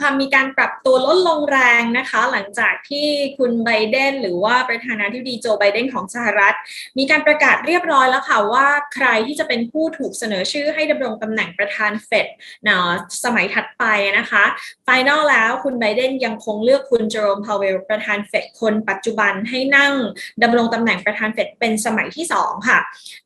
คำมีการปรับตัวลดลงแรงนะคะ หลังจากที่คุณไบเดนหรือว่าประธานาธิบดีโจไบเดนของสหรัฐ มีการประกาศเรียบร้อยแล้วค่ะว่าใครที่จะเป็นผู้ถูกเสนอชื่อให้ดำรงตำแหน่งประธานเฟดเนาะสมัยถัดไปนะคะไฟนอลแล้วคุณไบเดนยังคงเลือกคุณเจอโรมพาวเวลประธานเฟดคนปัจจุบันให้นั่งดำรงตำแหน่งประธานเฟดเป็นสมัยที่สองค่ะ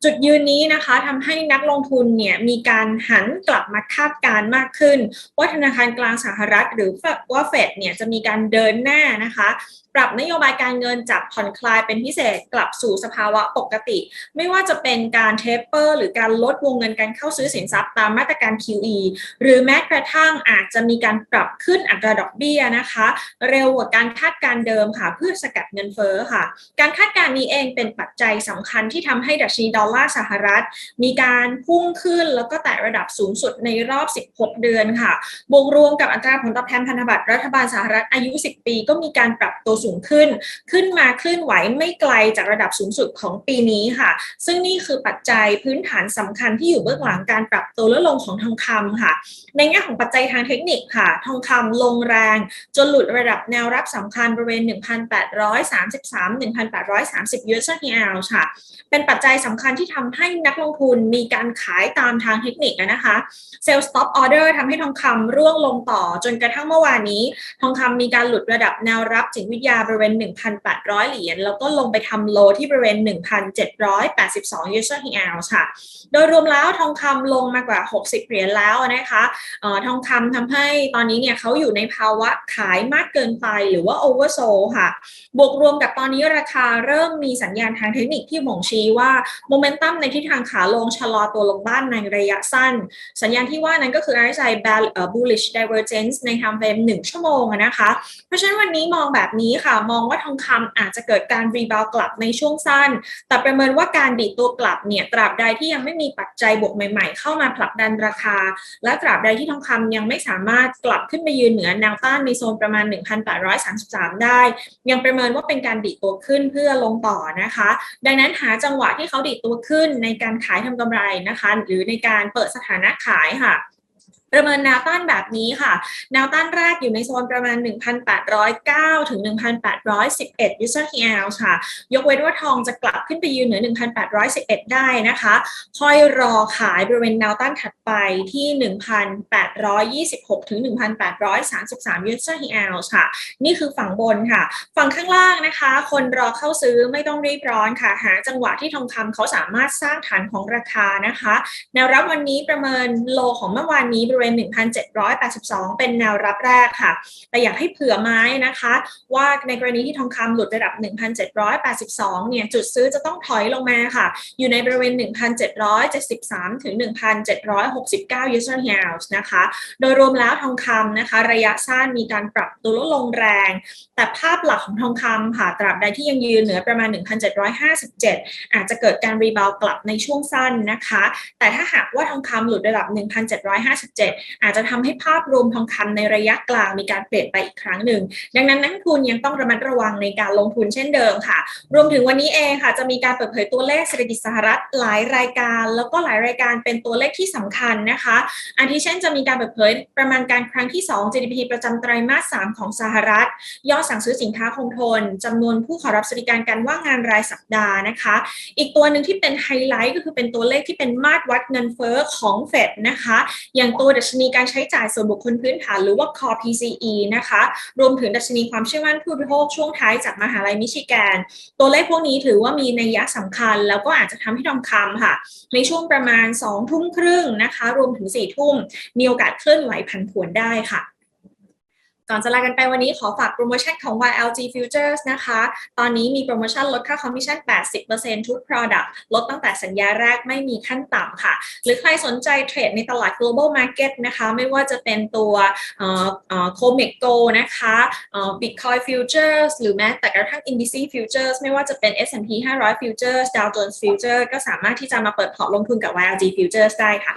จุดยืนนี้นะคะทำให้นักลงทุนเนี่ยมีการหันกลับมาคาดการณ์มากขึ้นว่าธนาคารกลางสหรัฐหรือว่าเฟดเนี่ยจะมีการเดินหน้านะคะ ปรับนโยบายการเงินจากผ่อนคลายเป็นพิเศษกลับสู่สภาวะปกติ ไม่ว่าจะเป็นการเทปเปอร์ หรือการลดวงเงินการเข้าซื้อสินทรัพย์ตามมาตรการ QE หรือแม้กระทั่งอาจจะมีการปรับขึ้นอัตราดอกเบี้ยนะคะ เร็วกว่าการคาดการเดิมค่ะ เพื่อสกัดเงินเฟ้อค่ะ การคาดการณ์นี้เองเป็นปัจจัยสำคัญที่ทำให้ดัชนีดอลลาร์สหรัฐ มีการพุ่งขึ้นแล้วก็แตะระดับสูงสุดในรอบ 16 เดือนค่ะ บวกรวมกับอัตราผลตอบแทนพันธบัตรรัฐบาลสหรัฐอายุ 10 ปี ก็มีการปรับตัวสูงขึ้น ขึ้นมาเคลื่อนไหวไม่ไกลจากระดับสูงสุดของปีนี้ค่ะ ซึ่งนี่คือปัจจัยพื้นฐานสำคัญที่อยู่เบื้องหลังการปรับตัวลดลงของทองคำค่ะ ในแง่ของปัจจัยทางเทคนิคค่ะ ทองคำลงแรง จนหลุดระดับแนวรับสำคัญบริเวณ 1,833-1,830 USD ค่ะ เป็นปัจจัยสำคัญที่ทำให้นักลงทุนมีการขายตามทางเทคนิคนะคะเซลล์ stop order ทำให้ทองคำร่วงลงต่อจนกระทั่งเมื่อวานนี้ ทองคำมีการหลุดระดับแนวรับจิตวิทยาบริเวณ 1,800 เหรียญแล้วก็ลงไปทำโลที่บริเวณ 1,782 USD ค่ะ โดยรวมแล้วทองคำลงมากว่า 60 เหรียญแล้วนะคะออทองคำทำให้ตอนนี้เนี่ยเขาอยู่ในภาวะขายมากเกินไปหรือว่า oversold ค่ะ บวกรวมกับตอนนี้ราคาเริ่มมีสัญญาณทางเทคนิคที่บ่งชี้ว่าโมเมนตัมในทิศทางขาลงชะลอตัวลงบ้านในระยะสั้น สัญญาณที่ว่านั้นก็คือ RSI bullish divergence ใน time frame 1ชั่วโมงนะคะ เพราะฉะนั้นวันนี้มองแบบนี้ค่ะ มองว่าทองคำอาจจะเกิดการรีบาวกลับในช่วงสั้น แต่ประเมินว่าการดีดตัวกลับเนี่ยตราบใดที่ยังไม่มีปัจจัยบวกใหม่ ๆ เข้ามาผลักดันราคา และตราบใดที่ทองคำยังไม่สามารถกลับขึ้นไปยืนเหนือแนวต้านในโซนประมาณ 1,833 ได้ ยังประเมินว่าเป็นการดีดตัวขึ้นเพื่อลงต่อนะคะ ดังนั้นหาจังหวะที่เขาดีดตัวขึ้นในการขายทำกำไรนะคะ หรือในการเปิดสถานะขายค่ะ ประเมินแนวต้านแบบนี้ค่ะแนวต้านแรกอยู่ในโซนประมาณ 1,809 ถึง 1,811 user TL ค่ะ ยกเว้นว่าทองจะกลับขึ้นไปยืนเหนือ 1,811 ได้นะคะ ค่อยรอขายบริเวณแนวต้านถัดไปที่ 1,826 ถึง 1,833 user TL ค่ะ นี่คือฝั่งบนค่ะ ฝั่งข้างล่างนะคะ คนรอเข้าซื้อไม่ต้องรีบร้อนค่ะ หาจังหวะที่ทองคำเขาสามารถสร้างฐานของราคานะคะ แนวรับวันนี้ประเมินโลของเมื่อวานนี้บริเวณ1,782 เป็นแนวรับแรกค่ะ แต่อยากให้เผื่อไม้นะคะ ว่าในกรณีที่ทองคำหลุดระดับ 1,782 เนี่ย จุดซื้อจะต้องถอยลงมาค่ะ อยู่ในบริเวณ 1,773 ถึง 1,769 user hills นะคะ โดยรวมแล้วทองคำนะคะ ระยะสั้นมีการปรับตัวลดลงแรง แต่ภาพหลักของทองคำค่ะ ตราบใดที่ยังยืนเหนือประมาณ 1,757 อาจจะเกิดการรีบาวกลับในช่วงสั้นนะคะ แต่ถ้าหากว่าทองคำหลุดระดับ 1,757อาจจะทำให้ภาพรวมทองคำในระยะกลางมีการเปลี่ยนไปอีกครั้งหนึ่ง ดังนั้นนักทุนยังต้องระมัดระวังในการลงทุนเช่นเดิมค่ะ รวมถึงวันนี้เองค่ะ จะมีการเปิดเผยตัวเลขเศรษฐกิจสหรัฐหลายรายการ แล้วก็หลายรายการเป็นตัวเลขที่สำคัญนะคะอาทิเช่นจะมีการเปิดเผยประมาณการครั้งที่ 2 GDP ประจำไตรมาส 3 ของสหรัฐ ยอดสั่งซื้อสินค้าคงทนจำนวนผู้ขอรับสวัสดิการการว่างงานรายสัปดาห์นะคะ อีกตัวหนึ่งที่เป็นไฮไลท์ก็คือเป็นตัวเลขที่เป็นมาตรวัดเงินเฟ้อของเฟดนะคะ อย่างตัวดัชนีการใช้จ่ายส่วนบุคคลพื้นฐานหรือว่า Core PCE นะคะ รวมถึงดัชนีความเชื่อมั่นผู้บริโภคช่วงท้ายจากมหาลัยมิชิแกน ตัวเลขพวกนี้ถือว่ามีนัยยะสำคัญ แล้วก็อาจจะทำให้ทองคำค่ะ ในช่วงประมาณ2ทุ่มครึ่งนะคะ รวมถึง4ทุ่มมีโอกาสเคลื่อนไหวผันผวนได้ค่ะ ก่อนจะลากันไปวันนี้ขอฝากโปรโมชั่นของ YLG Futures นะคะ ตอนนี้มีโปรโมชั่นลดค่าคอมมิชชั่น 80%ทุก Product ลดตั้งแต่สัญญาแรกไม่มีขั้นต่ำค่ะ หรือใครสนใจเทรดในตลาด global market นะคะ ไม่ว่าจะเป็นตัวโคเมกโกนะคะเอ่อ Bitcoin Futures หรือแม้แต่กระทั่ง Indice Futures ไม่ว่าจะเป็น S&P 500 Futures Dow Jones Futures ก็สามารถที่จะมาเปิดพอร์ตลงทุนกับ YLG Futures ได้ค่ะ